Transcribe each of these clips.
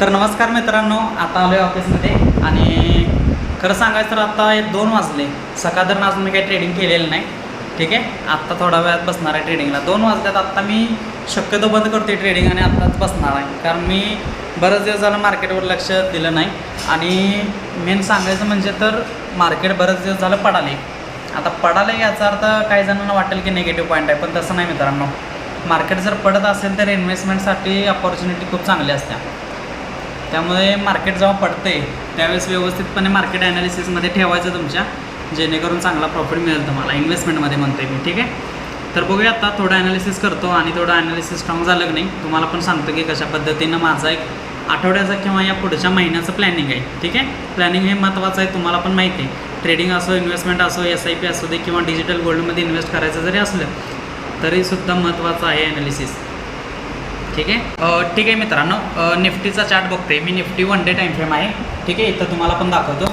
तर नमस्कार मित्रांनो आता आलो आहे ऑफिसमध्ये आणि खरं सांगायचं तर आता हे दोन वाजले. सकाळ तर अजून मी काही ट्रेडिंग केलेलं नाही. ठीक आहे? आत्ता थोडा वेळात बसणार आहे ट्रेडिंगला दोन वाजल्यात आत्ता मी शक्यतो बंद करते ट्रेडिंग आणि आत्ताच बसणार आहे. कारण मी बरंच दिवस झालं मार्केटवर लक्ष दिलं नाही. आणि मेन सांगायचं म्हणजे तर मार्केट बरेच दिवस झालं पडाले आता पडाले याचा अर्थ काही जणांना वाटेल की निगेटिव्ह पॉईंट आहे पण तसं नाही मित्रांनो. मार्केट जर पडत असेल तर इन्व्हेस्टमेंटसाठी अपॉर्च्युनिटी खूप चांगली असते. त्यामुळे मार्केट जेव्हा पडते त्यावेळेस व्यवस्थितपणे मार्केट ॲनालिसिसमध्ये ठेवायचं तुमच्या जेणेकरून चांगला प्रॉफिट मिळेल तुम्हाला. इन्व्हेस्टमेंटमध्ये म्हणते मी ठीक आहे? तर बघूया आता थोडं ॲनालिसिस करतो आणि थोडं ॲनालिसिस स्ट्रॉंग झालं की नाही तुम्हाला पण सांगतो की कशा पद्धतीनं माझा एक आठवड्याचा किंवा या पुढच्या महिन्याचं प्लॅनिंग आहे ठीक आहे? प्लॅनिंग हे महत्त्वाचं आहे तुम्हाला पण माहिती आहे. ट्रेडिंग असो इन्व्हेस्टमेंट असो एस आय पी असू दे किंवा डिजिटल गोल्डमध्ये इन्व्हेस्ट करायचं जरी असलं तरीसुद्धा महत्त्वाचं आहे ॲनालिसिस ठीक आहे? ठीक आहे मित्रांनो. निफ्टीचा चार्ट बघते. मी Nifty one day time frame आहे. ठीक आहे? इथं तुम्हाला पण दाखवतो.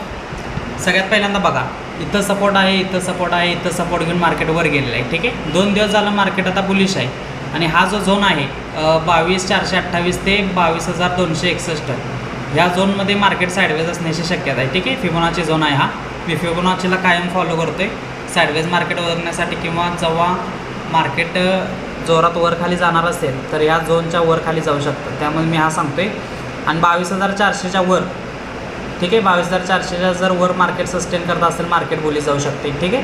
सगळ्यात पहिल्यांदा बघा. इथं सपोर्ट आहे इथं सपोर्ट आहे इथं सपोर्ट घेऊन मार्केट वर गेलेलं आहे. ठीक आहे? दोन दिवस झालं मार्केट आता बुलिश आहे. आणि हा जो झोन आहे बावीस चारशे अठ्ठावीस ते बावीस हजार दोनशे एकसष्ट. ह्या झोनमध्ये मार्केट साईडवेज असण्याची शक्यता आहे. ठीक आहे? फिबोनाची झोन आहे हा. मी फिबोनाचीला कायम फॉलो करतो आहे साईडवेज मार्केट ओळखण्यासाठी किंवा जेव्हा मार्केट जोरात वरखाली जाणार असेल तर या झोनच्या वर खाली जाऊ शकतं. त्यामुळे मी हा सांगतो आहे आणि बावीस हजार चारशेच्या वर ठीक आहे? बावीस हजार चारशेच्या जर वर मार्केट सस्टेन करत असेल मार्केट बोली जाऊ शकते ठीक आहे?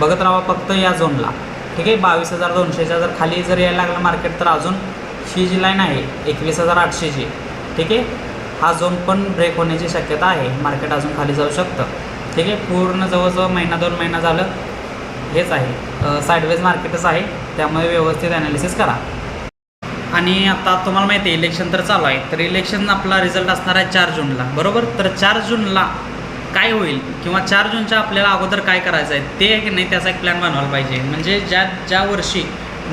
बघत राहा फक्त या झोनला ठीक आहे? बावीस हजार दोनशेच्या जर खाली जर यायला लागलं मार्केट तर अजून ही जी लाईन आहे एकवीस हजार आठशेची ठीक आहे? हा झोन पण ब्रेक होण्याची शक्यता आहे. मार्केट अजून खाली जाऊ शकतं ठीक आहे? पूर्ण जवळजवळ महिना दोन महिना झालं हेच आहे. साईडवेज मार्केटच आहे. त्यामुळे व्यवस्थित ॲनालिसिस करा. आणि आता तुम्हाला माहिती आहे इलेक्शन तर चालू आहे. तर इलेक्शन आपला रिझल्ट असणार आहे चार जूनला. बरोबर? तर चार जूनला काय होईल किंवा चार जूनच्या आपल्याला अगोदर काय करायचं आहे ते आहे की नाही त्याचा एक प्लॅन बनवायला पाहिजे. म्हणजे ज्या ज्या वर्षी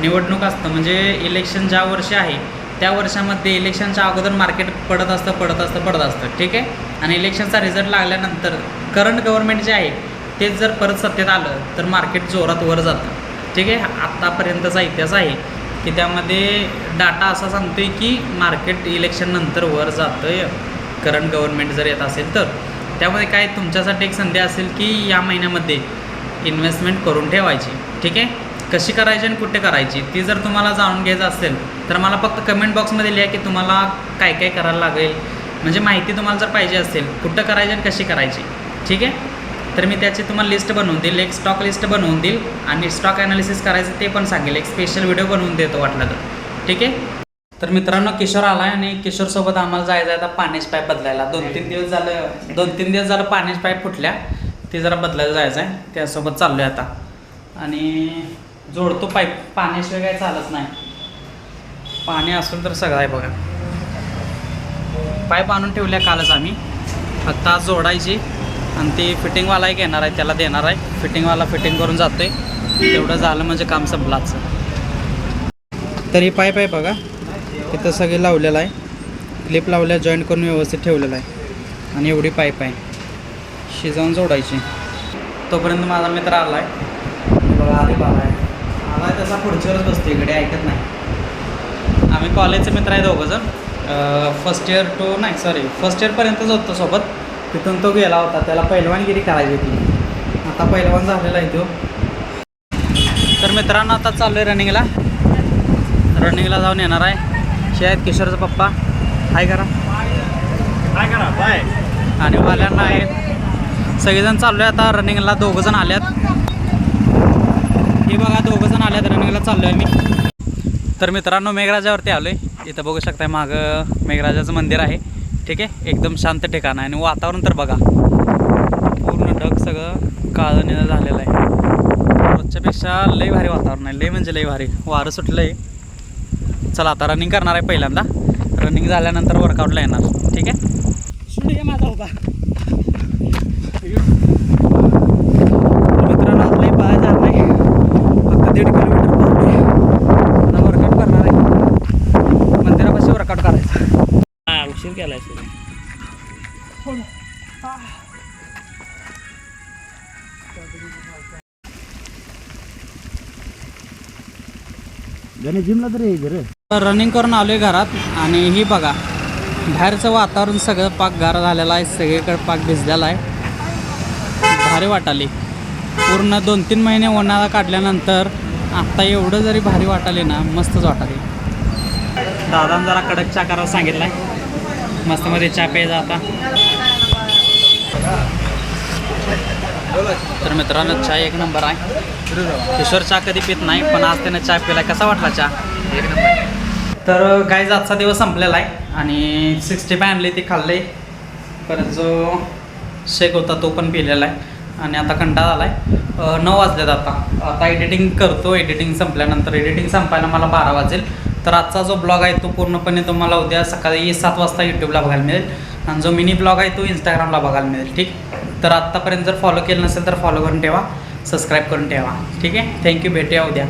निवडणूक असतं म्हणजे इलेक्शन ज्या वर्षी आहे त्या वर्षामध्ये इलेक्शनच्या अगोदर मार्केट पडत असतं पडत असतं पडत असतं. ठीक आहे? आणि इलेक्शनचा रिझल्ट लागल्यानंतर करंट गव्हर्नमेंट जे आहे तेच जर परत सत्तेत आलं तर मार्केट जोरात वर जातं. ठीक आहे? आत्तापर्यंतचा इतिहास आहे की त्यामध्ये डाटा असा सांगतोय की मार्केट इलेक्शननंतर वर जातं आहे करंट गव्हर्नमेंट जर येत असेल तर. त्यामध्ये काय तुमच्यासाठी एक संधी असेल की या महिन्यामध्ये इन्व्हेस्टमेंट करून ठेवायची. ठीक आहे? कशी करायची आणि कुठे करायची? ती जर तुम्हाला जाणून घ्यायचं असेल तर मला फक्त कमेंट बॉक्समध्ये लिहा की तुम्हाला काय काय करायला लागेल. म्हणजे माहिती तुम्हाला जर पाहिजे असेल कुठं करायची आणि कशी करायची. ठीक आहे? तर मी त्याची तुम्हाला लिस्ट बनवून देईल एक स्टॉक लिस्ट बनवून देईल आणि स्टॉक ॲनालिसिस करायचं ते पण सांगेल. एक स्पेशल व्हिडिओ बनवून देतो वाटलं तर. ठीक आहे? तर मित्रांनो किशोर आला आहे आणि किशोरसोबत आम्हाला जायचं आहे आता पाण्याची पाईप बदलायला. दोन तीन दिवस झालं दोन तीन दिवस झालं पाण्याची पाईप फुटल्या. ते जरा बदलायला जायचं आहे त्यासोबत चाललो आहे आता. आणि जोडतो पाईप. पाण्याशिवाय काय चालत नाही. पाणी असेल तर सगळं आहे बघा. पाईप आणून ठेवल्या कालच आम्ही. फक्त जोडायची. आणि ती फिटिंगवाला एक येणार आहे त्याला देणार आहे. फिटिंगवाला फिटिंग करून जातोय. तेवढं झालं म्हणजे काम संपलाच तर ही पाईप आहे बघा. इथं सगळे लावलेलं आहे. क्लिप लावल्या जॉईंट करून व्यवस्थित ठेवलेलं आहे. आणि एवढी पाईप आहे. शिजवून जोडायची. तोपर्यंत माझा मित्र आला आहे बघा आधी बाबा आहे. आला आहे तसा पुढच्यावरच बसतो इकडे ऐकत नाही. आम्ही कॉलेजचे मित्र आहे दोघं जण. फर्स्ट इयर टू नाही सॉरी फर्स्ट इयरपर्यंतच होतो सोबत. तिथून तो गेला होता त्याला पहिलवानगिरी करायची होती. आता पहिलवान झालेला आहे तो. तर मित्रांनो आता चाललो आहे रनिंगला रनिंगला जाऊन येणार आहे. शायद किशोरचा पप्पा. हाय करा. काय करा बाय. आणि वाल्यांना आहे सगळेजण चाललो आहे आता रनिंगला दोघं जण आल्यात. हे बघा दोघं जण आल्यात रनिंगला चाललो आहे मी. तर मित्रांनो मेघराजावरती आलो आहे इथं बघू शकताय मागं मेघराजाचं मंदिर आहे. ठीक आहे? एकदम शांत ठिकाण आहे. आणि वातावरण तर बघा. पूर्ण ढग सगळं काळं निळं झालेलं आहे. रोजच्यापेक्षा लई भारी वातावरण आहे. लई म्हणजे लई भारी. वारं सुटलं आहे चला आता रनिंग करणार आहे पहिल्यांदा. रनिंग झाल्यानंतर वर्कआउटला येणार. ठीक आहे? माझा होता मित्रांनो आपलं नाही. फक्त दीड किलोमीटर आता वर्कआउट करणार आहे. मंदिरापाशी वर्कआउट करायचं. हा उशीर केलाय सर जिमला तरी रनिंग करून आलोय घरात आणि ही बघा बाहेरचं वातावरण सगळं पाक गार झालेलं आहे सगळीकडे पाक भिजलेला आहे. भारी वाटाली. पूर्ण दोन तीन महिने उन्हाळा काढल्यानंतर आत्ता एवढं जरी भारी वाटाले ना मस्तच वाटाले. दादानं जरा कडक चहा करायला सांगितलं आहे मस्तमध्ये चहा प्यायचा आता. तर मित्रांनो चहा एक नंबर आहे. किशोर चहा कधी पित नाही पण आज त्यानं चहा पिला कसा वाटला चहा? एक नंबर. तर गाईज आजचा दिवस संपलेला आहे आणि सिक्स्टी फाय आणली ती खाल्ली. परत जो शेक होता तो पण पिलेला आहे. आणि आता कंटाळा आला आहे नऊ वाजलेत आता. आता एडिटिंग करतो. एडिटिंग संपल्यानंतर एडिटिंग संपायला मला बारा वाजेल. तर आजचा जो ब्लॉग आहे तो पूर्णपणे तुम्हाला उद्या सकाळी सात वाजता यूट्यूबला बघायला मिळेल. आणि जो मिनी ब्लॉग आहे तो इंस्टाग्रामला बघायला मिळेल. ठीक? तर आत्तापर्यंत जर फॉलो केलं नसेल तर फॉलो करून ठेवा. सबस्क्राईब करून ठेवा. ठीक आहे? थँक्यू भेटूया उद्या.